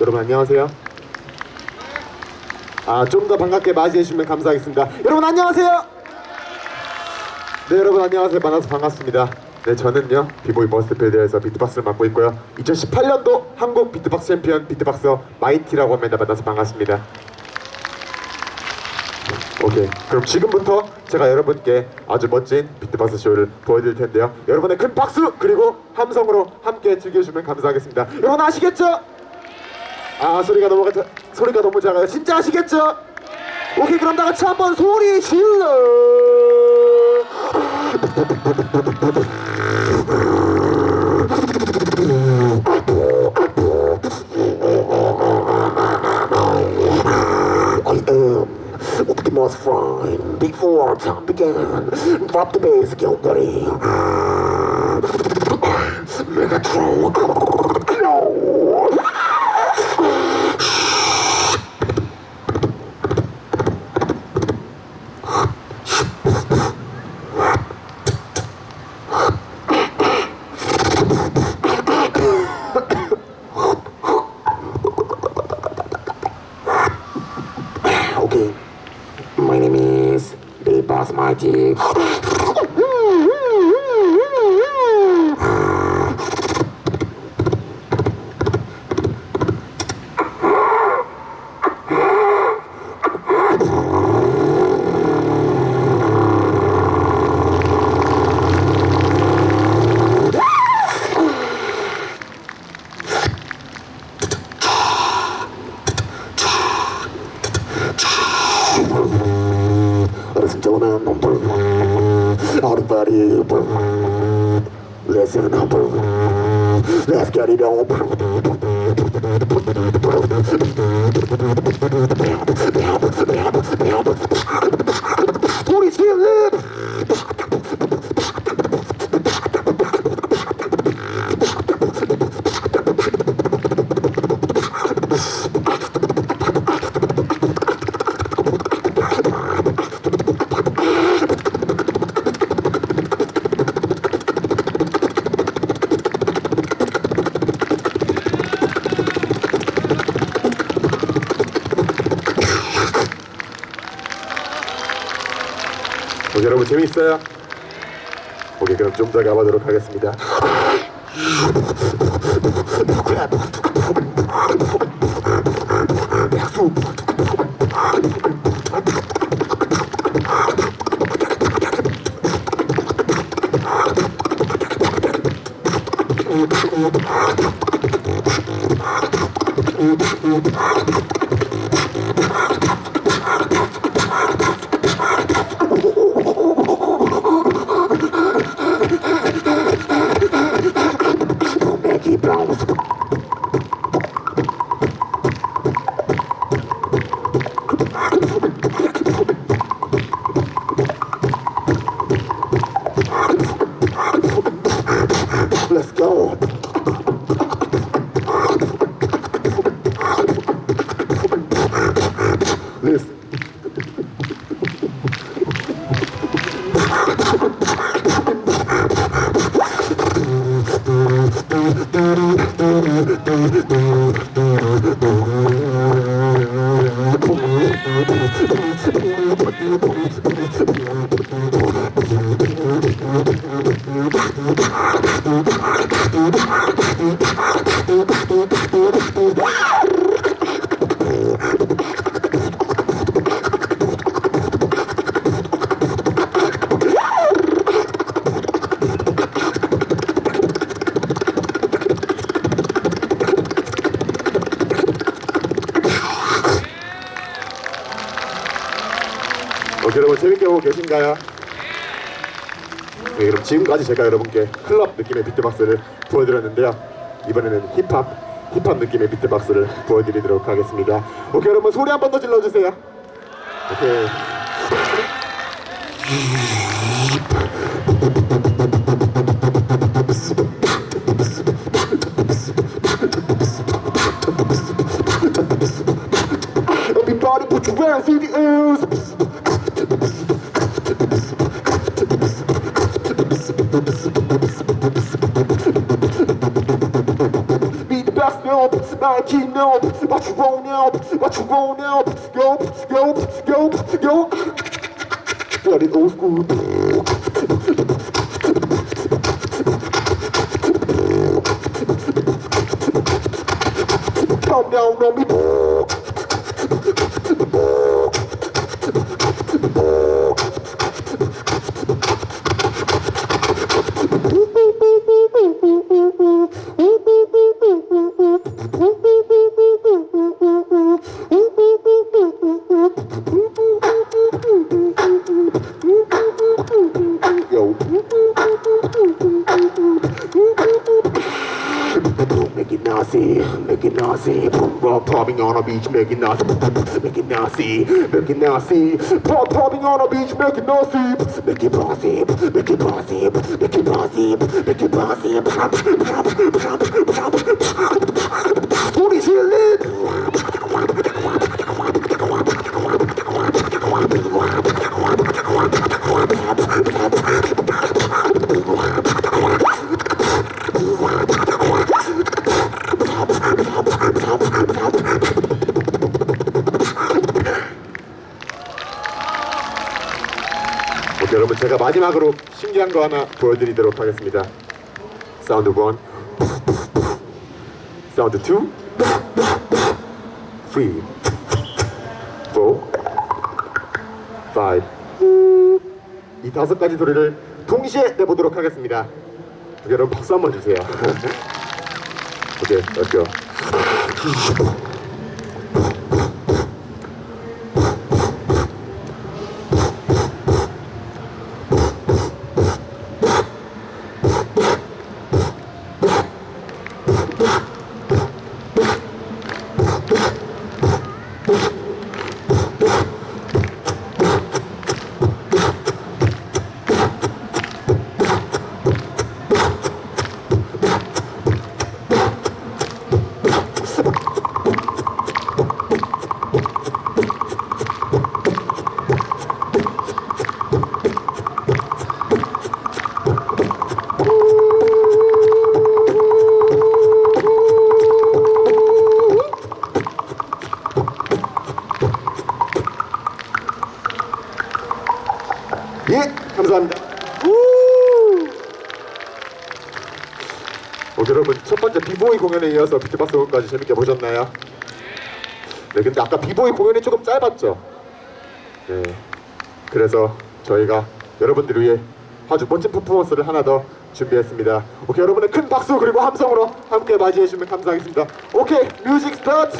여러분 안녕하세요. 아, 좀 더 반갑게 맞이해 주시면 감사하겠습니다. 여러분 안녕하세요. 네, 여러분 안녕하세요. 만나서 반갑습니다. 네, 저는요 비보이 머스트필드에서 비트박스를 맡고 있고요. 2018년도 한국 비트박스 챔피언 비트박서 마이티라고 합니다. 만나서 반갑습니다. 오케이. 그럼 지금부터 제가 여러분께 아주 멋진 비트박스 쇼를 보여드릴 텐데요. 여러분의 큰 박수 그리고 함성으로 함께 즐겨주시면 감사하겠습니다. 여러분 아시겠죠? 아 소리가 너무 가, 소리가 너무 작아요. 진짜 아시겠죠? 오케이 그럼 다 같이 한번 소리 질러. Optimus Prime. Before time began, drop the bass, Gilgary. Megatron. громаді. Everybody, listen up. Let's get it on. 소리 질 재밌어요? 오케이 그럼 좀 더 가보도록 하겠습니다. Maggie Let's go. 여러분 재밌게 보고 계신가요? 네, 그럼 지금까지 제가 여러분께 클럽 느낌의 비트박스를 보여드렸는데요. 이번에는 힙합, 힙합 느낌의 비트박스를 보여드리도록 하겠습니다. 오케이, 여러분 소리 한 번 더 질러주세요. 오케이. Everybody put your hands in the Be the best now, my team now. What you want now? What you want now? Yo, yo, yo, yo. Got it old school. Calm down on me. Make it nasty. Rob popping on a beach, make it nasty. Make it nasty, make nasty. Pop popping on a beach, make it nasty. Make it bossy, make it bossy, make it bossy, make it bossy. 제가 마지막으로 신기한 거 하나 보여드리도록 하겠습니다. 사운드 1, 사운드 2, 3, 4, 5. 이 다섯 가지 소리를 동시에 내보도록 하겠습니다. 여러분 박수 한번 주세요. 오케이, go. 감사합니다. 우! 오케이, 여러분 첫 번째 비보이 공연에 이어서 비트박스 공연까지 재밌게 보셨나요? 네, 근데 아까 비보이 공연이 조금 짧았죠. 네, 그래서 저희가 여러분들을 위해 아주 멋진 퍼포먼스를 하나 더 준비했습니다. 오케이, 여러분의 큰 박수 그리고 함성으로 함께 맞이해 주시면 감사하겠습니다. 오케이, 뮤직 스타트.